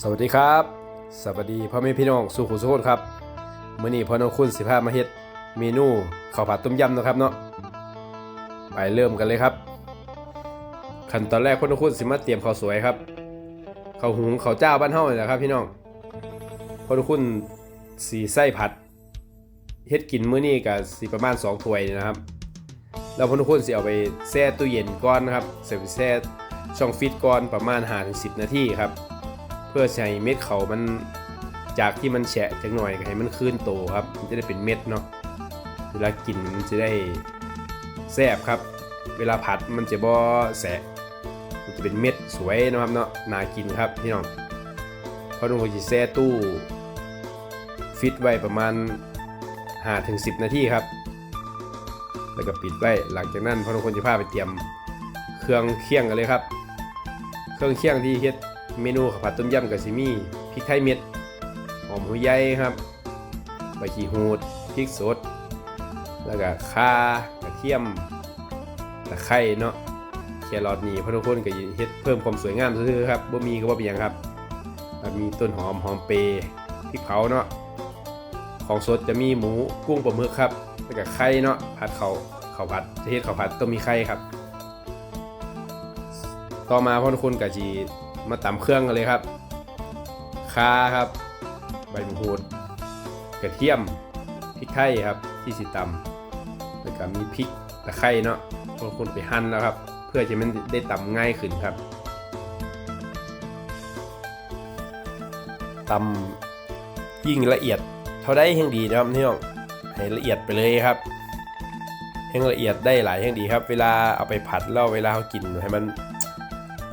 สวัสดีครับ สวัสดีพ่อแม่พี่น้องสุขุสุขนครับมื้อนี้พ่อน้องคุณสิพามาเฮ็ดเมนูข้าวผัดต้มยำนะครับเนาะไปเริ่มกันเลยครับ ขั้นตอนแรกพ่อน้องคุณสิมาเตรียมข้าวสวยครับข้าวหุงข้าวเจ้าบ้านเฮานี่แหละครับพี่น้องพ่อน้องคุณสีไส้ผัดเฮ็ดกินมื้อนี้ก็สิประมาณ2ถ้วยนะครับแล้วพ่อน้องคุณสิเอาไปแช่ตู้เย็นก่อนนะครับเสร็จไปแช่ช่องฟิตก่อนประมาณ5-10 นาทีครับ พื่อใช้เม็ดเขามันจากที่มันแฉะจักหน่อยให้มันคืนโตครับ มันจะได้เป็นเม็ดเนาะเวลากินมันจะได้แซ่บครับ เวลาผัดมันจะบ่แสะมันจะเป็นเม็ดสวยนะครับเนาะน่ากินครับพี่น้องเพราะนุ่งจะแช่ตู้ ฟิตไว้ประมาณ5-10 นาทีครับ แล้วก็ปิดไว้หลังจากนั้นพอทุกคนจะพาไปเตรียมเครื่องเคี่ยงกันเลยครับ เครื่องเคี่ยงที่เฮ็ด เมนูข้าวผัดต้มยำกับซิมีพริกไทยเม็ดหอมหัวใหญ่ครับใบขี้หูดพริกสด แล้วก็ข่ากระเทียมตะไคร้เนาะแครอทนี่พอทุกคนก็เฮ็ดเพิ่มความสวยงามซื่อๆครับบ่มีก็บ่เป็นหยังครับมีต้นหอมหอมเปรย์พริกเผาเนาะของสดจะมีหมูกุ้งปลาหมึกครับแล้วก็ไข่เนาะผัดเขาข้าวผัดเฮ็ดข้าวผัดต้องมีไข่ครับ ต่อมาพ่อคุณกะจี มาตำเครื่องกันเลยครับข่าครับ ใบมะกรูดกระเทียมพริกไทยครับที่สีตำแล้วก็มีพริกตะไคร้เนาะพ่อคุณไปหั่นแล้วครับ เพื่อจะมันได้ตำง่ายขึ้นครับตำยิ่งละเอียดเท่าได้แห่งดีนะครับพี่น้องให้ละเอียดไปเลยครับแห่งละเอียดได้หลายแห่งดีครับ เวลาเอาไปผัดแล้วเวลาเขากินให้มัน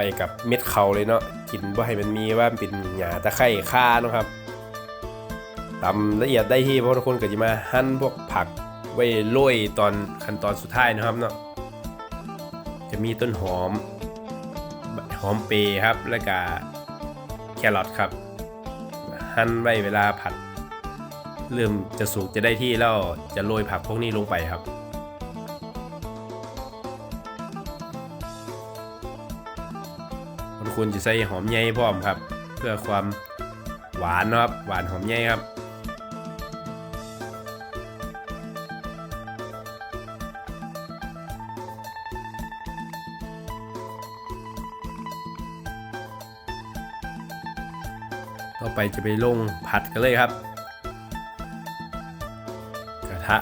ไปกับเม็ดเขาเลยเนาะกินบ่ให้มันมีว่ามันเป็นหญ้าตะไคร่ข่านะครับตำละเอียดได้ที่เพราะทุกคนก็จะมาหั่นพวกผักไว้โรยตอนขั้นตอนสุดท้ายนะครับเนาะจะมีต้นหอมหอมเปรย์ครับแล้วก็แครอทครับหั่นไว้เวลาผัดเริ่มจะสุกจะได้ที่แล้วจะโรยผักพวกนี้ลงไปครับ คุณจะใส่หอมใหญ่พร้อมครับ เพื่อความหวานนะครับหวานหอมใหญ่ครับต่อไปจะไปลงผัดกันเลยครับ กระทะ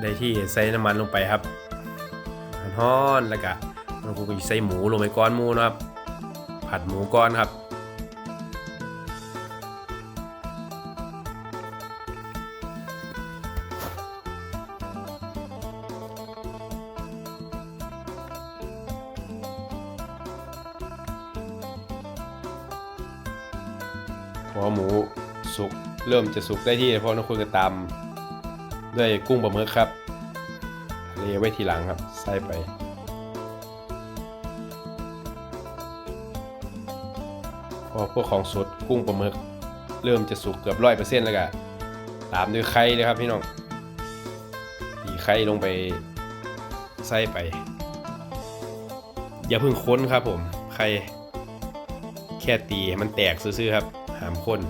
ได้ที่ใส่น้ำมันลงไปครับฮ้อนๆแล้วก็เราคงจะใส่หมูลงไปก้อนหมูนะครับ ผัดหมูก้อนครับ พอหมูสุกเริ่มจะสุกได้ที่พอน้องคุณก็ตามด้วยกุ้งปลาหมึกครับทเลไว้ทีหลังครับ ใส่ไป วกของสดกุ้งปลาหมึก เริ่มจะสุกเกือบร้อยเปอร์เซ็นต์แล้วก็ตามด้วยไข่เลยครับพี่น้องตีไข่ลงไปใส่ไป อย่าเพิ่งค้นครับผมไข่แค่ตีให้มันแตกซื่อๆครับ หามข้น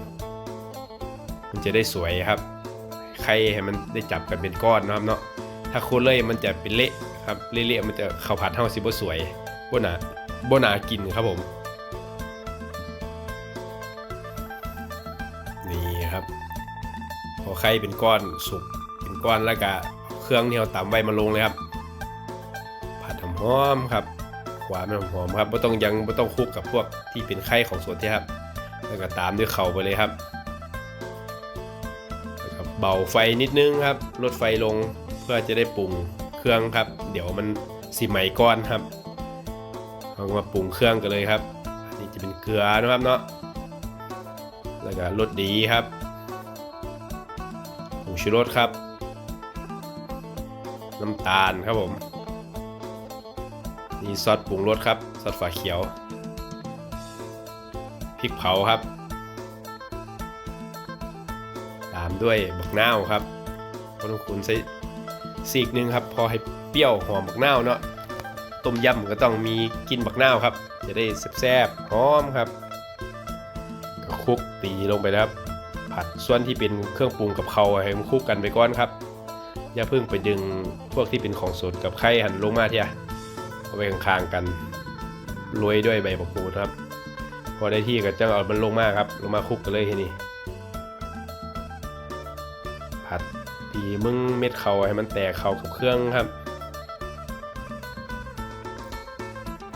มันจะได้สวยครับไข่ให้มันได้จับกันเป็นก้อนนะครับเนาะถ้าคนเลยมันจะเป็นเละครับเละๆมันจะข้าวผัดเท่าสิบ่สวยบ่หนาบ่หนากินครับผม ไข่เป็นก้อนสุกเป็นก้อนแล้วก็เครื่องที่เราตำไว้มาลงเลยครับ ผัดหอมๆครับหวานหอมครับไม่ต้องยังไม่ต้องคลุกกับพวกที่เป็นไข่ของสวนที่ครับ แล้วก็ตามด้วยเข่าไปเลยครับเบาไฟนิดนึงครับลดไฟลงเพื่อจะได้ปรุงเครื่องครับ เดี๋ยวมันสิไหมก้อนครับเอามาปรุงเครื่องกันเลยครับ อันนี้จะเป็นเกลือนะครับเนาะแล้วก็รสดีครับ ชูรสครับ น้ำตาลครับผมนี่ซอสปรุงรสครับซอสฝาเขียวพริกเผาครับ ตามด้วยบักนาวครับพอต้องคุณใส่ซีกหนึ่งครับ พอให้เปรี้ยวหอมบักนาวเนาะต้มยำก็ต้องมีกินบักนาวครับ จะได้แซ่บๆหอมครับก็คลุกตีลงไปนะครับ ผัดส่วนที่เป็นเครื่องปรุงกับเขาให้มันคลุกกันไปก่อนครับ อย่าเพิ่งไปดึงพวกที่เป็นของสดกับไข่หั่นลงมาเทียเอาไว้ข้างๆกันโรยด้วยใบมะกรูดครับ พอได้ที่ก็จะเอามันลงมาครับ ลงมาคลุกกันเลยทีนี้ผัดตีมึงเม็ดเขาให้มันแตกเขากับเครื่องครับ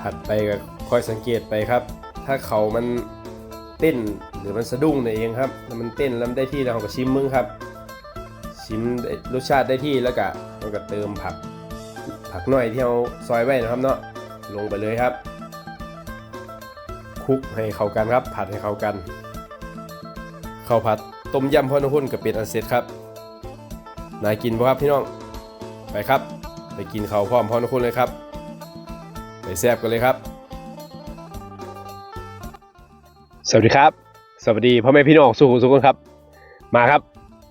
ผัดไปก็คอยสังเกตไปครับ ถ้าเขามันเต้น หรือมันสะดุ้งเนี่ยเองครับแล้วมันเต้นแล้วมันได้ที่แล้วเราก็ชิมมึงครับ ชิมรสชาติได้ที่แล้วก็เราก็เติมผัก ผักหน่อยที่เราซอยไว้นะครับเนาะลงไปเลยครับคลุกให้เข้ากันครับ ผัดให้เข้ากันข้าวผัดต้มยำพ่อนุ่นกับเป็ดอันเสร็จครับนายกินป่ะครับพี่น้องไปครับ ไปกินข้าวพร้อมพ่อนุ่นเลยครับ ไปแซ่บกันเลยครับ สวัสดีครับ สวัสดีพ่อแม่พี่น้องสุขุมสุขนครับ มาครับ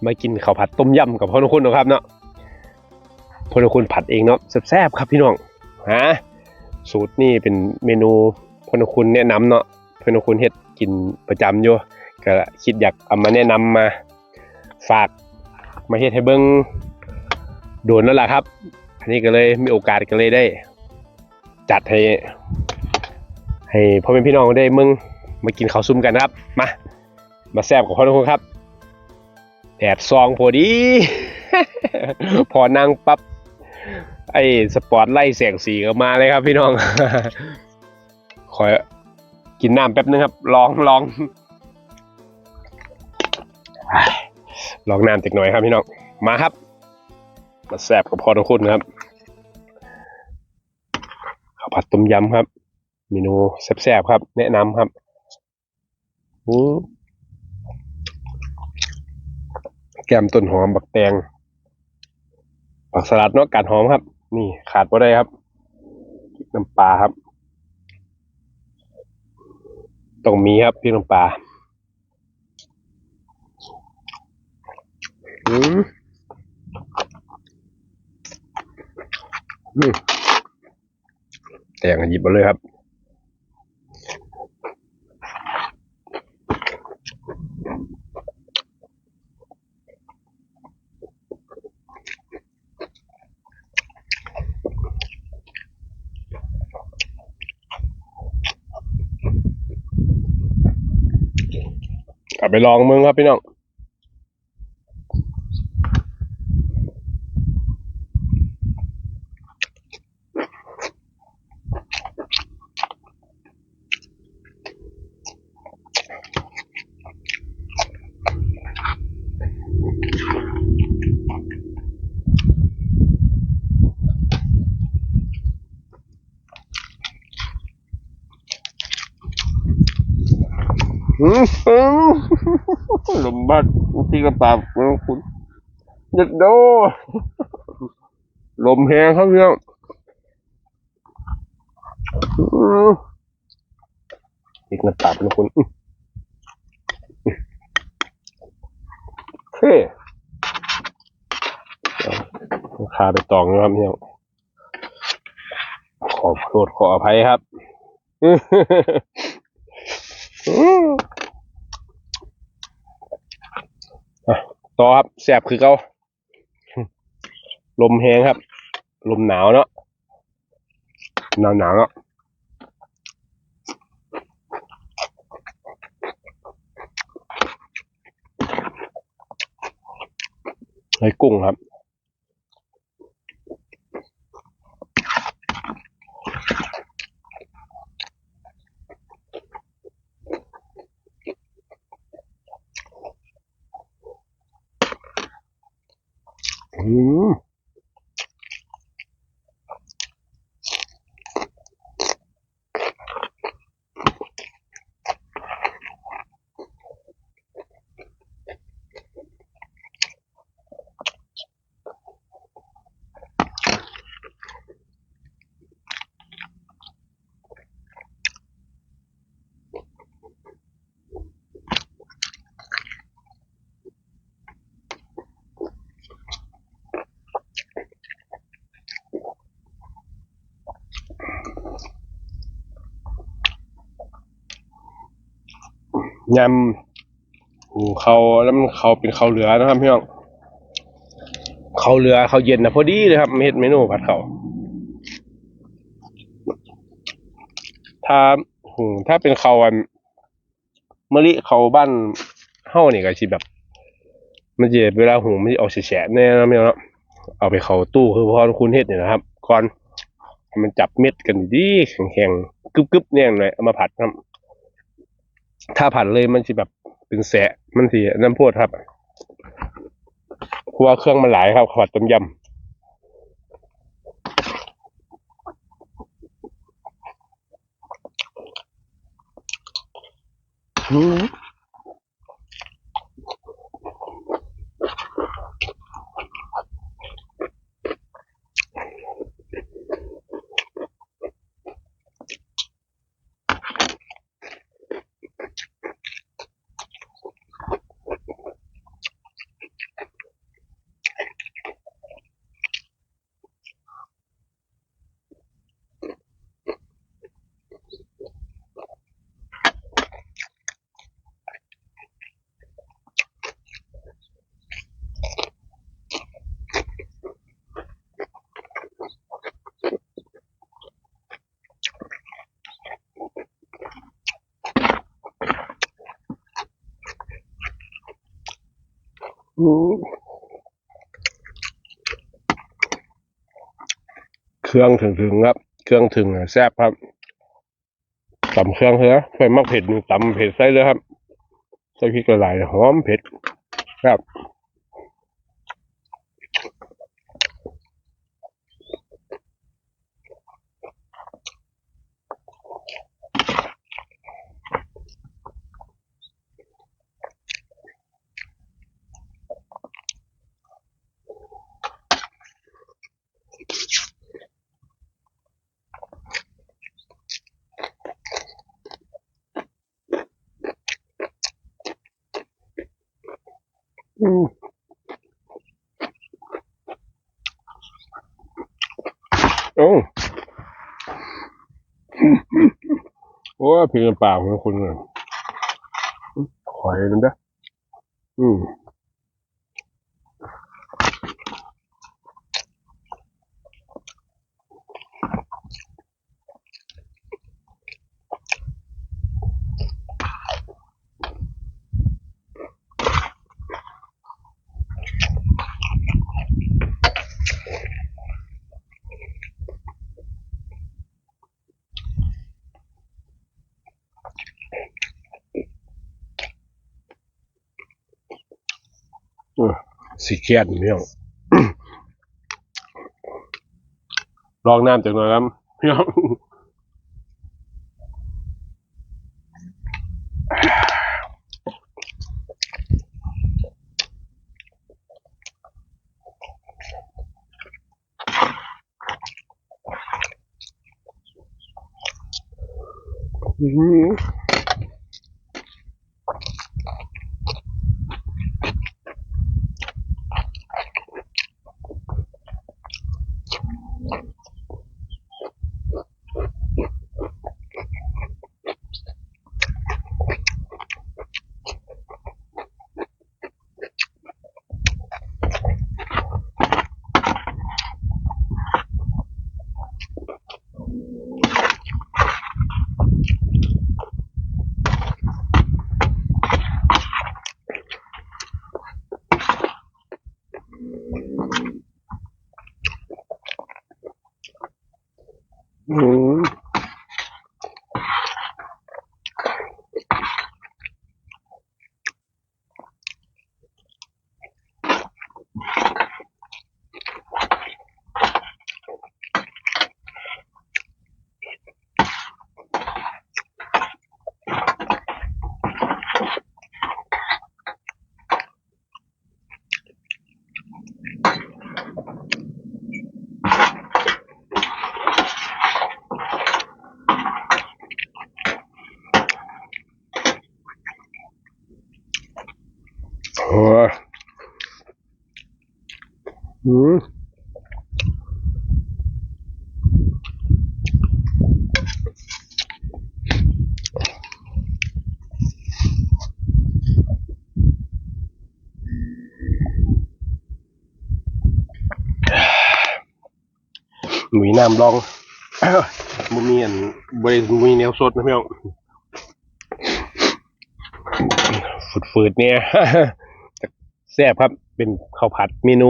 มากินข้าวผัดต้มยำกับพ่อนุคุณนะครับเนาะพ่อนุคุณผัดเองเนาะแซ่บๆครับพี่น้องฮะสูตรนี่เป็นเมนูพ่อนุคุณแนะนำเนาะพ่อนุคุณเฮ็ดกินประจำอยู่ก็คิดอยากเอามาแนะนำมาฝากมาเฮ็ดให้เบิ่งโดนแล้วล่ะครับ อันนี้ก็เลยมีโอกาสก็เลยได้ จัดให้ให้พ่อแม่พี่น้องได้มึง มากินข้าวซุ่มกันนะครับ มา มาแซ่บกับพ่อทุกคนครับแดดซองพอดี พอนั่งปั๊บไอ้สปอร์ตไล่แสงสีก็มาเลยครับพี่น้อง ขอกินน้ำแป๊บนึงครับ ลองลอง ลองน้ำติกหน่อยครับพี่น้อง มาครับ มาแซ่บกับพ่อทุกคนครับข้าวผัดต้มยำครับ เมนูแซ่บๆครับ แนะนำครับ แกมต้นหอมบักแตงผักสลัดเนาะกาดหอมครับ นี่ขาดบ่ได้ครับน้ำปลาครับต้องมีครับพี่น้ำปลาอืมอืมแตงหยิบมาเลยครับ กลับไปลองมึงครับพี่น้อง ลมบ้านที่กระปาบคุณเด็ดโดลมแหงครับพี่น้องอืมอีกกระปาบนะคุณอื้อโอเคาคาไปตองนะครับพี่น้องขอโทษขออภัยครับ อะ ต่อครับแสบคือเขาลมแห้งครับ ลมหนาวเนาะหนาวหนาวเนาะไอ้กุ้งครับ อืม ยำหูเขาแล้วมันเขาเป็นเขาเหลือนะครับพี่น้องเขาเหลือเขาเย็นนะพอดีเลยครับเม็ดเมนูผัดเขาถ้าหูถ้าเป็นเขาวอันมะลิเขาบ้านเฮ้านี่ก็สิแบบ มันจะเวลาหุงมันจะออกแฉะแน่นะพี่น้องเอาไปเขาตู้คือพอคุณเฮ็ดเนี่ยนะครับก่อนมันจับเม็ดกันดีแข็งๆกึบๆเนี่ยหน่อยเอามาผัดครับ ถ้าผัดเลยมันจะแบบเป็นแสะมันสิน้ำพวดครับเพราะว่าเครื่องมันหลายครับผัดต้มยำอืม เครื่องถึงถึงๆครับ เครื่องถึงแซ่บครับตำเครื่องเถอะไฟมักเผ็ดตำเผ็ดใส่เลยครับใส่พริกละลายหอมเผ็ดครับ อืม โอ้โอ้ยเพียงปาของคุณเลยขอยมันด้ออืม เออ สีเขียนพี่น้องลองน้ำจากหน่อยครับพี่น้องอืม หนุ่ยน้ำลองมันมีอันบริมีแนวสดนะพี่น้องฝืดๆเนี่ยแซ่บครับเป็นข้าวผัดเมนู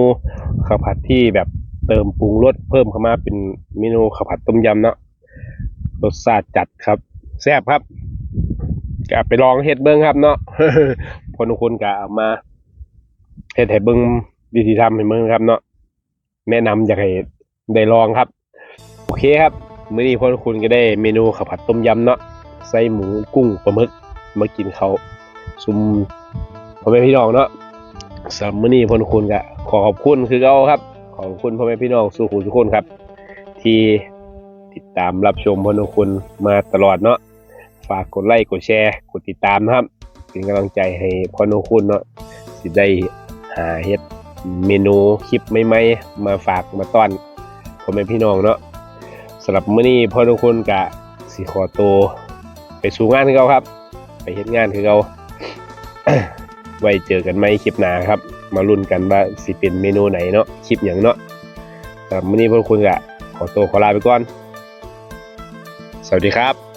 ข้าวผัดที่แบบเติมปรุงรสเพิ่มเข้ามาเป็นเมนูข้าวผัดต้มยำเนาะรสชาติจัดครับ แซ่บครับกะไปลองเฮ็ดเบิ้งครับเนาะคนทุกคนกะเอามาเฮ็ดให้เบิ้งวิธีทำให้เบิ้งครับเนาะแนะนำอยากให้ ได้ลองครับ โอเคครับมื้อนี้พวกคุณก็ได้เมนูข้าวผัดต้มยำเนาะใส่หมูกุ้งปลาหมึกมากินเขาซุมพ่อแม่พี่น้องเนาะสำหรับมื้อนี้พวกคุณก็ขอขอบคุณคือเขาครับ ขอบคุณพ่อแม่พี่น้องสู่หูทุกคนครับ ที่ติดตามรับชมพวกคุณมาตลอดเนาะฝากกดไลค์กดแชร์กดติดตามนะครับ เป็นกำลังใจให้พ่อนุคุณเนาะสิได้หาเฮ็ดเมนูคลิปใหม่ๆมาฝากมาต้อน พ่อแม่พี่น้องเนาะสำหรับมื้อนี้พ่อทุกคนกะสิขอตัวไปสู่งานคือเขาครับ ไปเฮ็ดงานคือเขาไว้เจอกันไหม่คลิปหน้าครับ มาลุ้นกันว่าสิเป็นเมนูไหนเนาะคลิปอย่างเนาะสำหรับมื้อนี้พ่อทุกคนกะขอตัวขอลาไปก่อน สวัสดีครับ